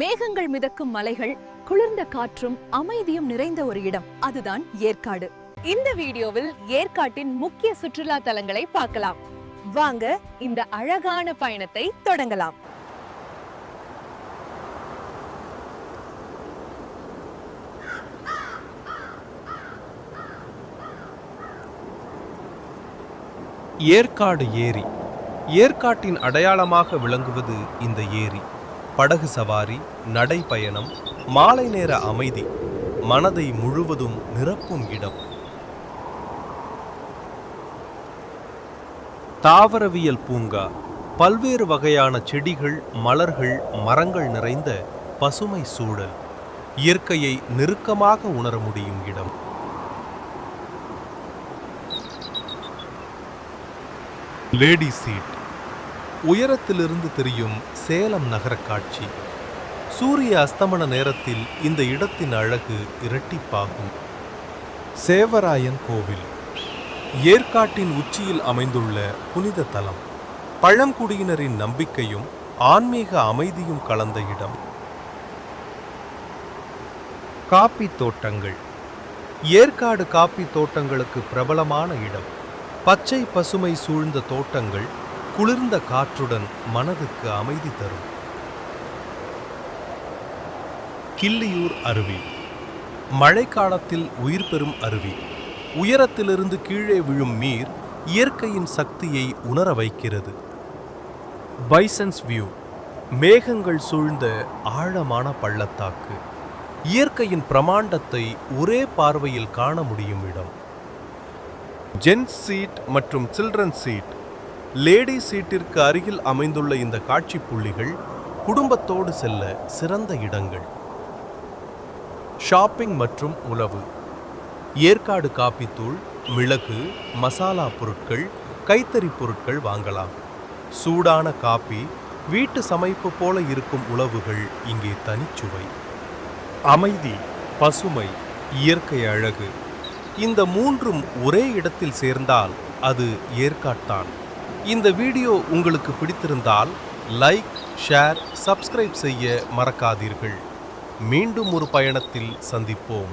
மேகங்கள் மிதக்கும் மலைகள் குளிர்ந்த காற்றும் அமைதியும் நிறைந்த ஒரு இடம். அதுதான் ஏற்காடு. இந்த வீடியோவில் ஏற்காட்டின் முக்கிய சுற்றுலா தலங்களை பார்க்கலாம். வாங்க இந்த அழகான பயணத்தை தொடங்கலாம். ஏற்காடு ஏரி. ஏற்காட்டின் அடையாளமாக விளங்குவது இந்த ஏரி. படகு சவாரி நடைப்பயணம் மாலை நேர அமைதி மனதை முழுவதும் நிரப்பும் இடம். தாவரவியல் பூங்கா பல்வேறு வகையான செடிகள் மலர்கள் மரங்கள் நிறைந்த பசுமை சூழல் இயற்கையை நெருக்கமாக உணர முடியும் இடம். லேடி சீட் உயரத்திலிருந்து தெரியும் சேலம் நகர காட்சி. சூரிய அஸ்தமன நேரத்தில் இந்த இடத்தின் அழகு இரட்டிப்பாகும். சேவராயன் கோவில். ஏற்காட்டின் உச்சியில் அமைந்துள்ள புனித தலம். பழங்குடியினரின் நம்பிக்கையும் ஆன்மீக அமைதியும் கலந்த இடம். காப்பி தோட்டங்கள். ஏற்காடு காப்பி தோட்டங்களுக்கு பிரபலமான இடம். பச்சை பசுமை சூழ்ந்த தோட்டங்கள் குளிர்ந்த காற்றுடன் மனதுக்கு அமைதி தரும். கிள்ளியூர் அருவி. மழைக்காலத்தில் உயிர் பெறும் அருவி. உயரத்திலிருந்து கீழே விழும் நீர் இயற்கையின் சக்தியை உணர வைக்கிறது. Bison's view. மேகங்கள் சூழ்ந்த ஆழமான பள்ளத்தாக்கு. இயற்கையின் பிரமாண்டத்தை ஒரே பார்வையில் காண முடியும் இடம். ஜென்ஸ் சீட் மற்றும் சில்ட்ரன் சீட். லேடி சீட்டிற்கு அருகில் அமைந்துள்ள இந்த காட்சி புள்ளிகள் குடும்பத்தோடு செல்ல சிறந்த இடங்கள். ஷாப்பிங் மற்றும் உணவு. ஏற்காடு காப்பித்தூள் மிளகு மசாலா பொருட்கள் கைத்தறி பொருட்கள் வாங்கலாம். சூடான காப்பி வீட்டு சமைப்பு போல இருக்கும் உணவுகள் இங்கே தனிச்சுவை. அமைதி பசுமை இயற்கை அழகு. இந்த மூன்றும் ஒரே இடத்தில் சேர்ந்தால் அது ஏற்காட்டான். இந்த வீடியோ உங்களுக்கு பிடித்திருந்தால் லைக் ஷேர் சப்ஸ்கிரைப் செய்ய மறக்காதீர்கள். மீண்டும் ஒரு பயணத்தில் சந்திப்போம்.